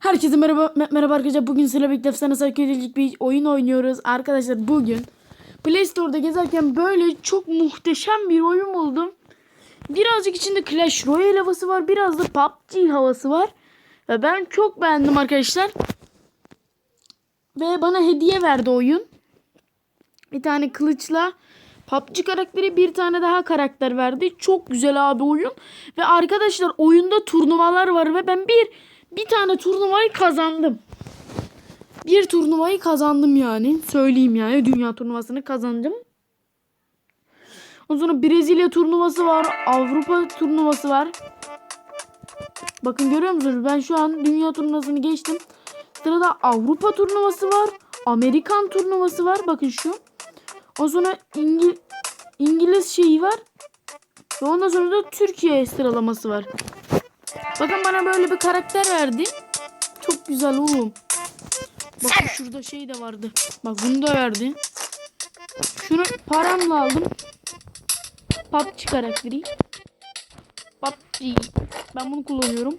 Herkese merhaba me- merhaba arkadaşlar. Bugün sizlerle birlikte efsane sayıköydelik bir oyun oynuyoruz. Arkadaşlar bugün Play Store'da gezerken böyle çok muhteşem bir oyun buldum. Birazcık içinde Clash Royale havası var. Biraz da PUBG havası var. Ve ben çok beğendim arkadaşlar. Ve bana hediye verdi oyun. Bir tane kılıçla PUBG karakteri bir tane daha karakter verdi. Çok güzel abi oyun. Ve arkadaşlar oyunda turnuvalar var ve ben bir bir tane turnuvayı kazandım. Bir turnuvayı kazandım yani. Söyleyeyim yani. Dünya turnuvasını kazandım. Ondan sonra Brezilya turnuvası var. Avrupa turnuvası var. Bakın görüyor musunuz? Ben şu an dünya turnuvasını geçtim. Sırada Avrupa turnuvası var. Amerikan turnuvası var. Bakın şu. Ondan sonra İngil İngiliz şeyi var. Ve ondan sonra da Türkiye sıralaması var. Bakın bana böyle bir karakter verdi. Çok güzel oğlum. Bakın şurada şey de vardı. Bak bunu da verdi. Şunu paramla aldım. PUBG karakteri. PUBG. Ben bunu kullanıyorum.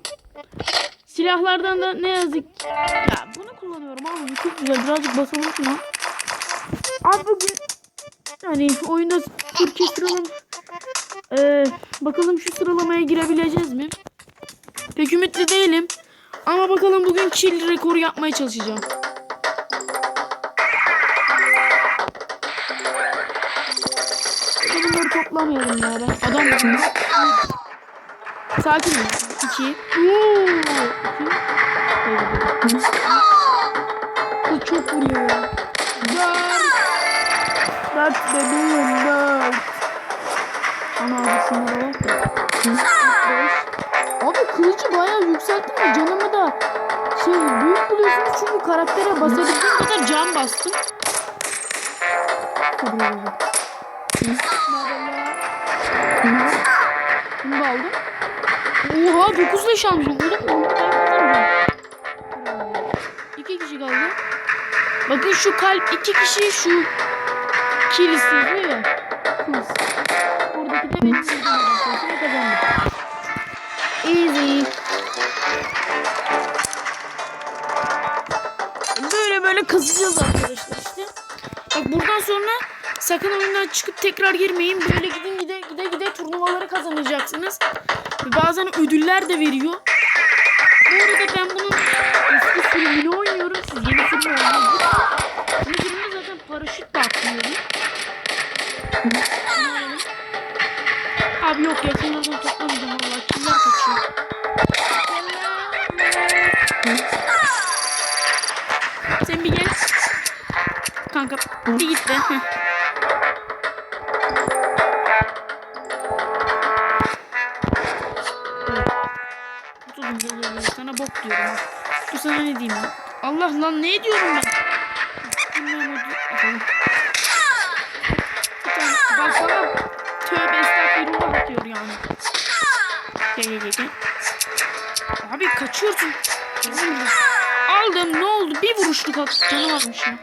Silahlardan da ne yazık ya bunu kullanıyorum abi çok güzel birazcık basalım şuna. Abi bugün yani oyunda Türkiye sıralama ee, bakalım şu sıralamaya girebileceğiz mi? Pek ümitli değilim. Ama bakalım bugün kill rekoru yapmaya çalışacağım. Bunları toplamayalım ya ben. Adam mısınız? Sakin ol. İki. Bu çok vuruyor ya. Dört. Dört bebeğim dört. Ana abi şunlara bak ya canımı da şey büyük buluyorsunuz çünkü karaktere basabildiğim kadar can bastım. Bunu da aldım. Oha 9 leş almışım. Oğlum. İki kişi kaldı. Bakın şu kalp iki kişi şu kilis yazıyor ya. Buradaki de benim kazandım. Easy. Böyle kazacağız arkadaşlar işte. Bak buradan sonra sakın oyundan çıkıp tekrar girmeyin. Böyle gidin gide gide gide turnuvaları kazanacaksınız. Bazen ödüller de veriyor. Bu arada ben bunun lan ne diyorum ben? Bilmem o di- Bakalım. Bir tane- Bak bana tövbe estağfurullah atıyor yani. Gel gel gel. Abi kaçıyorsun. Aldım ne oldu? Bir vuruşluk. Canı varmış ya.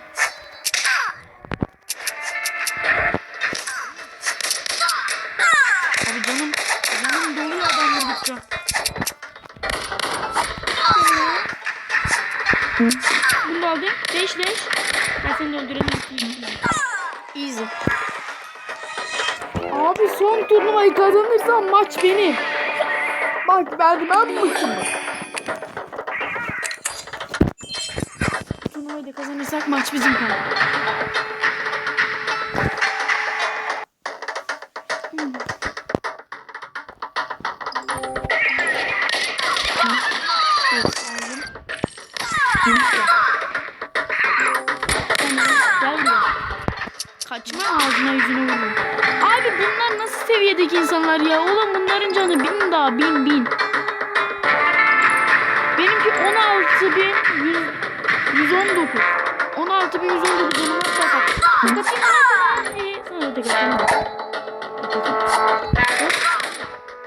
5 leş. Ben seni de öldürelim. Easy. Abi son turnuvayı kazanırsam maç benim. Bak vermem mısın? Turnuvayı da kazanırsak maç bizim kanal. Hmm. Seviyedeki insanlar ya? Oğlum bunların canı bin daha bin bin. Benimki 16 bin 100, 119. 16 bin 119 canım var. Bak bak. Kapatayım mı sana?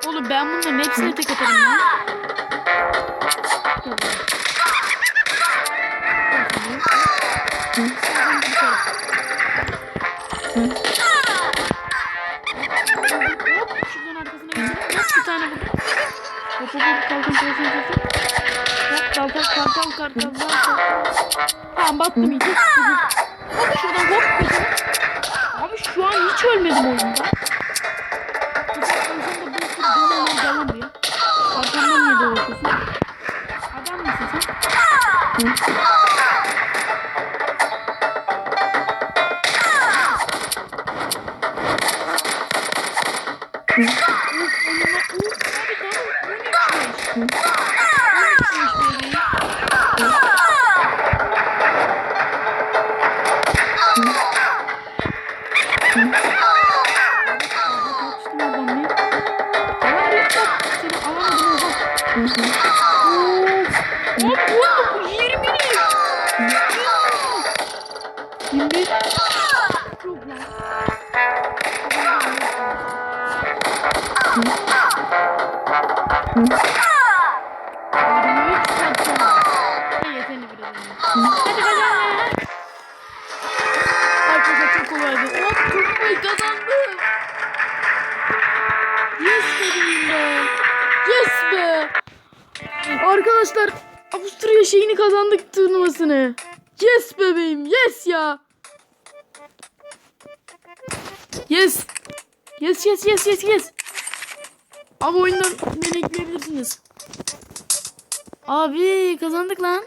Oğlum ben bunların hepsine tek atarım ya. Sana. Hı. Kartal kartal. Tamam battım iyice. Hop şuradan hop kaçalım. Abi şu an hiç ölmedim. Oyunda Arkadaşlar Avusturya şeyini kazandık turnuvasını. Yes bebeğim yes ya. Yes. Yes yes yes yes yes. Abi oyundan beni ekleyebilirsiniz. Abi kazandık lan.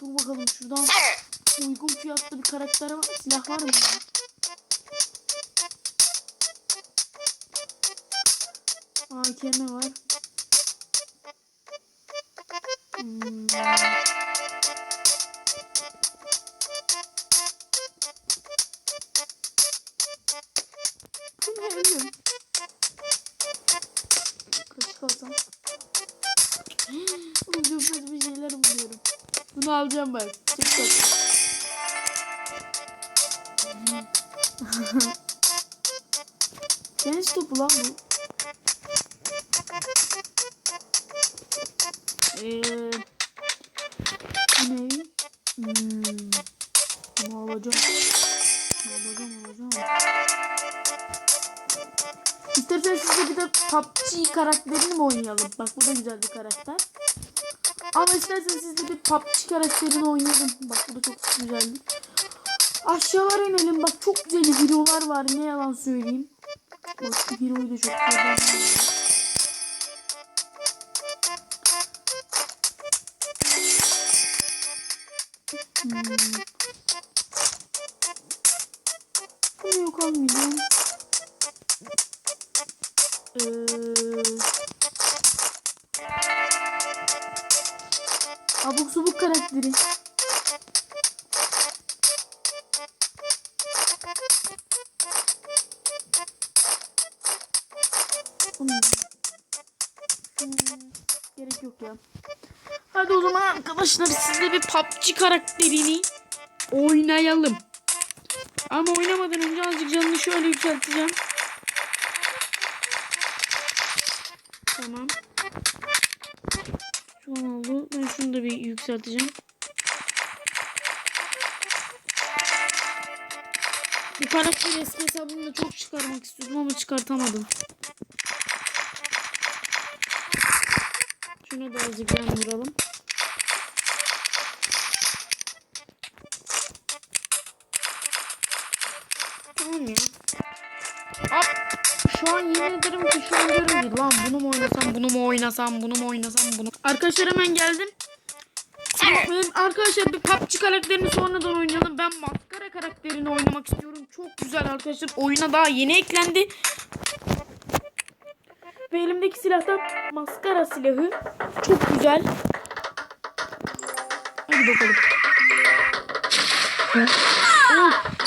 Dur bakalım şuradan uygun fiyatlı bir karakter var. Silah var mı? AKM var. Hmm. Çok kötü bir şeyler buluyorum. Bunu alacağım ben. Tatlı. Tenis topu lan bu. Bu ne? Hmm. Bunu alacağım. Alacağım alacağım. İsterseniz size bir de PUBG karakterini mi oynayalım? Bak bu da güzel bir karakter. Ama isterseniz siz de bir PUBG karakterini oynayalım. Bak bu da çok güzeldi. Aşağılara inelim. Bak çok güzel hero'lar var. Ne yalan söyleyeyim. Bak hero'yu da çok güzel. Abuk subuk karakteri. Gerek yok ya. Hadi o zaman arkadaşlar sizle bir PUBG karakterini oynayalım. Ama oynamadan önce azıcık canını şöyle yükselteceğim. Tamam. Şunu bir yükselteceğim. Bu karakteri eski hesabımda çok çıkarmak istiyordum ama çıkartamadım. Şuna da azıcık can vuralım. Tamam ya. Hop. Şu an yemin ederim ki şu an diyorum ki lan bunu mu oynasam bunu mu oynasam bunu mu oynasam bunu. Arkadaşlar hemen geldim. Bakmayın arkadaşlar bir PUBG karakterini sonradan oynayalım. Ben maskara karakterini oynamak istiyorum. Çok güzel arkadaşlar. Oyuna daha yeni eklendi. Ve elimdeki silahta maskara silahı. Çok güzel. Hadi bakalım. Oh.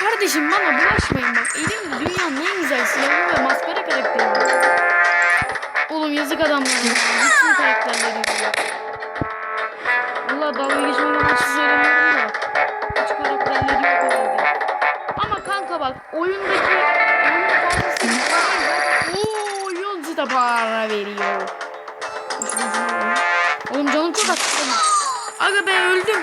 Kardeşim bana bulaşmayın bak. Elimde dünyanın en güzel silahı ve maskara karakteri. Oğlum yazık adamlar. ya. Hiç mi karakterleri yok? Valla dalga geçmek amaçlı söylemiyorum da. Hiç karakterleri yok herhalde. Ama kanka bak oyundaki oyun fazlasıyla Ooo yolcu da para veriyor. tek attım. Aga be öldüm.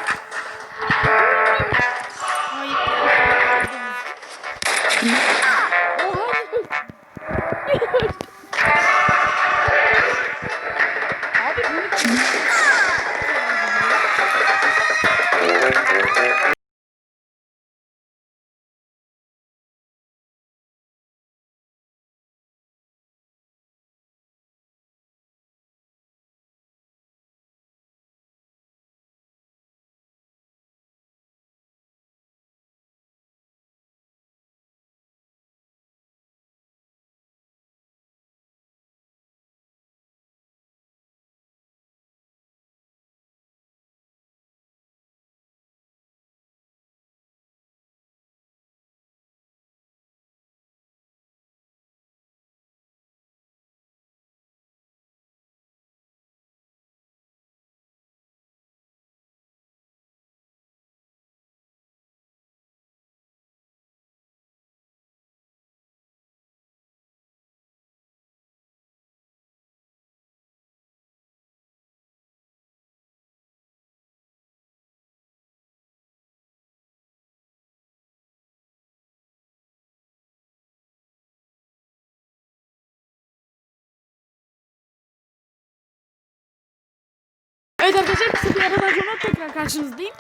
Evet arkadaşlar kısa bir aradan sonra tekrar karşınızdayım.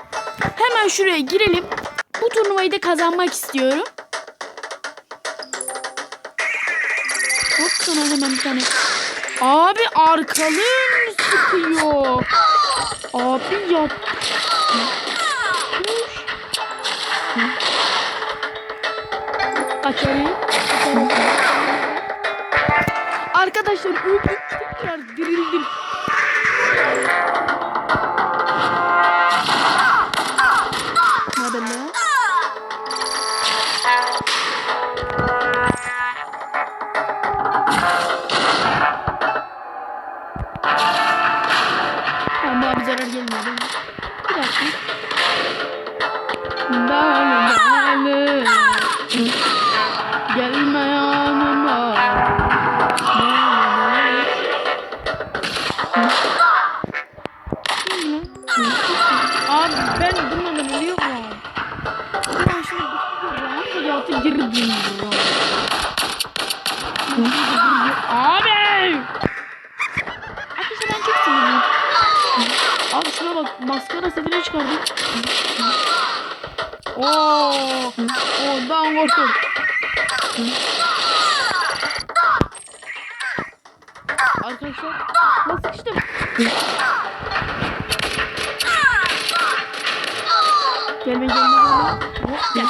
Hemen şuraya girelim. Bu turnuvayı da kazanmak istiyorum. Hop sana hemen bir tane. Abi arkalığım sıkıyor. Abi yap. Kaçarım. Arkadaşlar öldüm tekrar dirildim. Ondan korktum. Arkadaşlar nasıl sıkıştım? Gelme gelme gelme. Hop gel.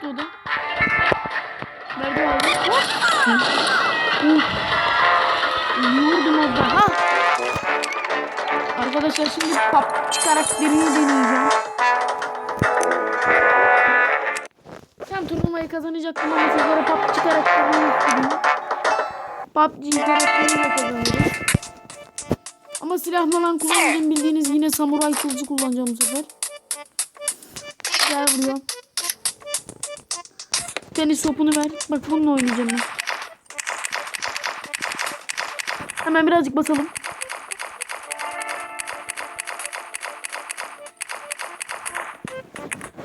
Tuttum. Nerede aldım? Hop. Uf. Yurdum orada. Ha. Arkadaşlar şimdi pop çıkarak birini deneyeceğim. Turnuvayı kazanacaktım ama sizlere pop çıkarak birini istedim. PUBG karakteriyle kazanırız. Ama silah falan kullanacağım bildiğiniz yine samuray kılıcı kullanacağım bu sefer. Gel buraya. Tenis topunu ver. Bak bununla oynayacağım ben. Hemen birazcık basalım.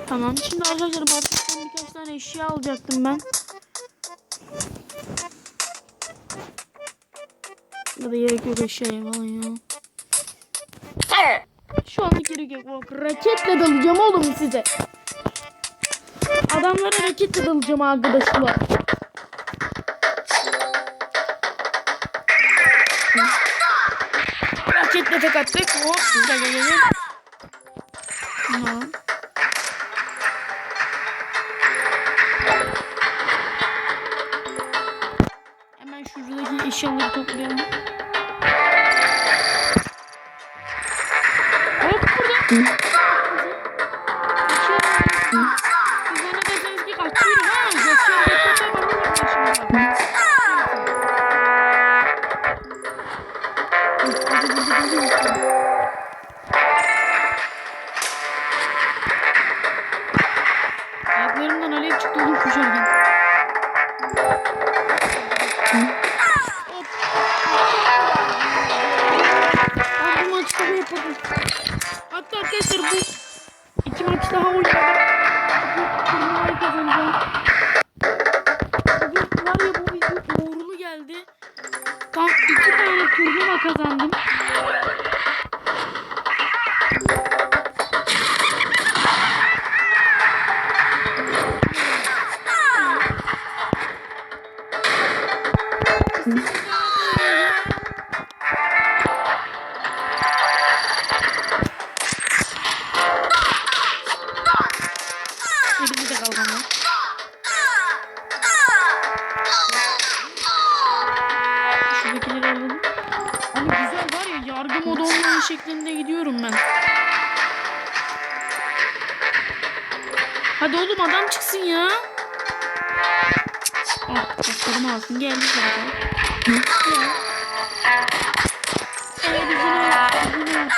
Tamam. Şimdi arkadaşlar birkaç tane eşya alacaktım ben. Ya da gerek yok eşyaya falan ya. Şu anlık gerek yok. Bak, raketle dalacağım oğlum size. Adamlara raketle dalacağım arkadaşlar. Raketle tek attık. Hop. Gel gel gel. Eşyaları toplayalım. Hop burada. Siz ben. Hadi oğlum adam çıksın ya. Ah başlarım alsın geldi zaten. Evet yüzüne, yüzüne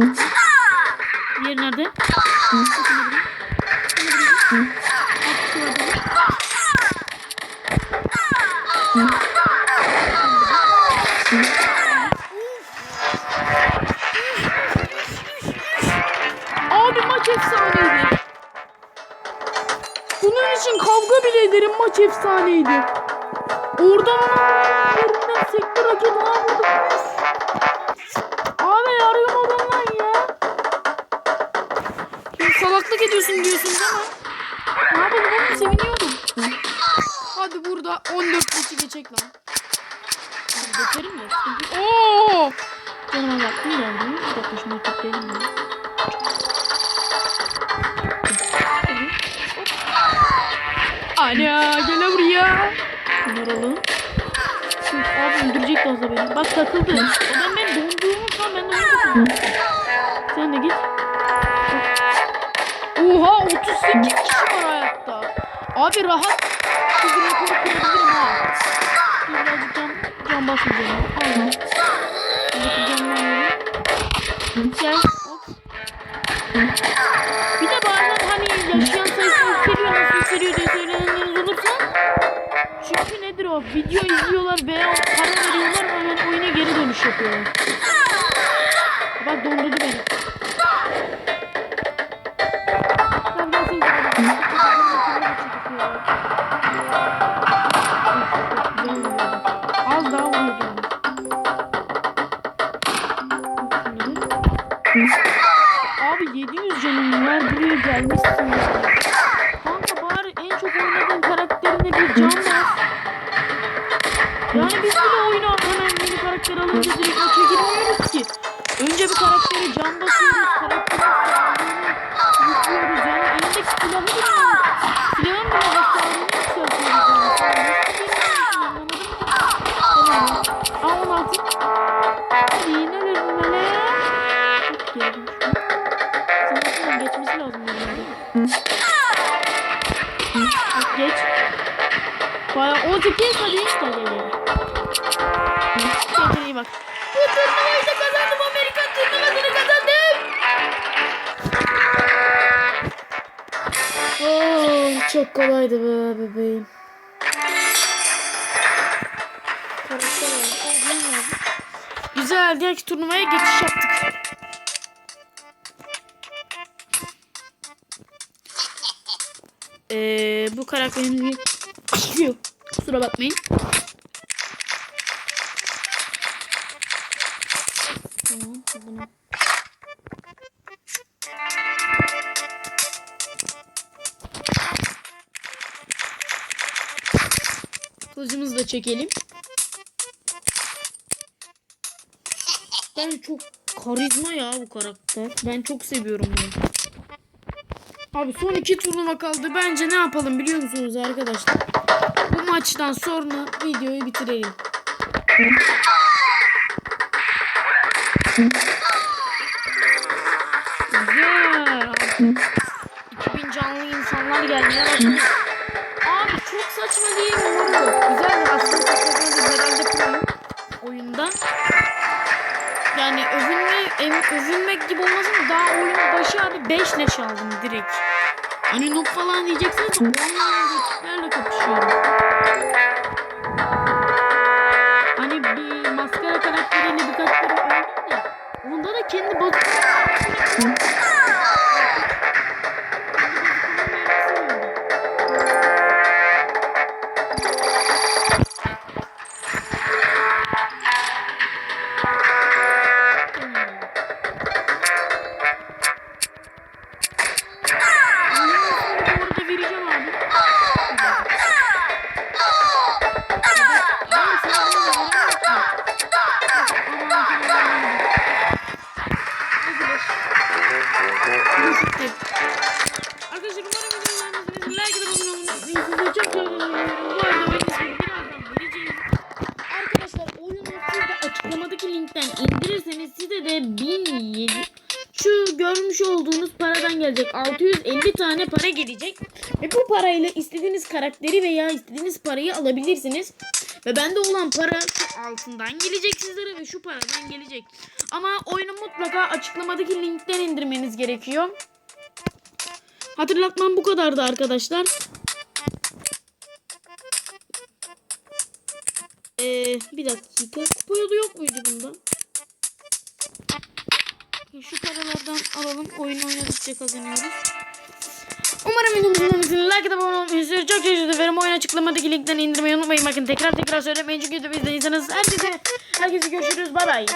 Diğeri nerede? Abi maç efsaneydi. Bunun için kavga bile ederim maç efsaneydi. Oradan yerinden sekti raket ona vurdu. Ediyorsun diyorsunuz ama. Ne yapalım oğlum seviniyorum. Hadi burada 14 maçı geçecek lan. Geçerim de. sıkıntı- Oo! Canıma baktım geldi. Bir dakika şunu toplayalım ya. Ana gel buraya. Bunları alalım. Şimdi abi öldürecek olsa beni. Bak takıldı. Adam ben donduğumu falan ben de onu. Sen de git. Oha 38 kişi var hayatta. Abi rahat. Kızı rekoru kırabilirim ha. Birazcık can, can basmayacağım. Aynen. Birazcık can vermeyelim. Gel. Hop. Bir de bazen hani yaşayan sayısı yükseliyor nasıl yükseliyor diye söylenenleriniz olursa çünkü nedir o video izliyorlar veya Baya 18 hadi işte geliyor. Kendine iyi bak. Bu turnuvayı da kazandım. Amerikan turnuvasını kazandım. Oh, çok kolaydı be bebeğim. Güzel. Diğer turnuvaya geçiş yaptık. Ee, bu karakterimizi kusura bakmayın. Tamam. Kılıcımızı da çekelim. Ben çok karizma ya bu karakter. Ben çok seviyorum bunu. Abi son iki turnuva kaldı. Bence ne yapalım biliyor musunuz arkadaşlar? Maçtan sonra videoyu bitirelim. Güzel. 2000 canlı insanlar gelmeye. Abi çok saçma değil mi? Güzel aslında çok saçma değil. Herhalde proyum oyunda. Yani övünme, em, övünmek gibi olmasın da daha oyunun başı abi 5 leş aldım direkt. Hani noob falan diyeceksiniz de online rakiplerle kapışıyorum. Gelecek? 650 tane para gelecek. Ve bu parayla istediğiniz karakteri veya istediğiniz parayı alabilirsiniz. Ve bende olan para şu altından gelecek sizlere ve şu paradan gelecek. Ama oyunu mutlaka açıklamadaki linkten indirmeniz gerekiyor. Hatırlatmam bu kadardı arkadaşlar. Ee, bir dakika. Kupa yolu yok muydu bunda şu paralardan alalım. Oyun oynadıkça kazanıyoruz. Umarım videomuzun olmasını like atıp abone olmayı istiyorum. Çok teşekkür ederim. Oyun açıklamadaki linkten indirmeyi unutmayın. Bakın tekrar tekrar söylemeyin çünkü YouTube izlediyseniz herkese, herkese görüşürüz. Bay bay.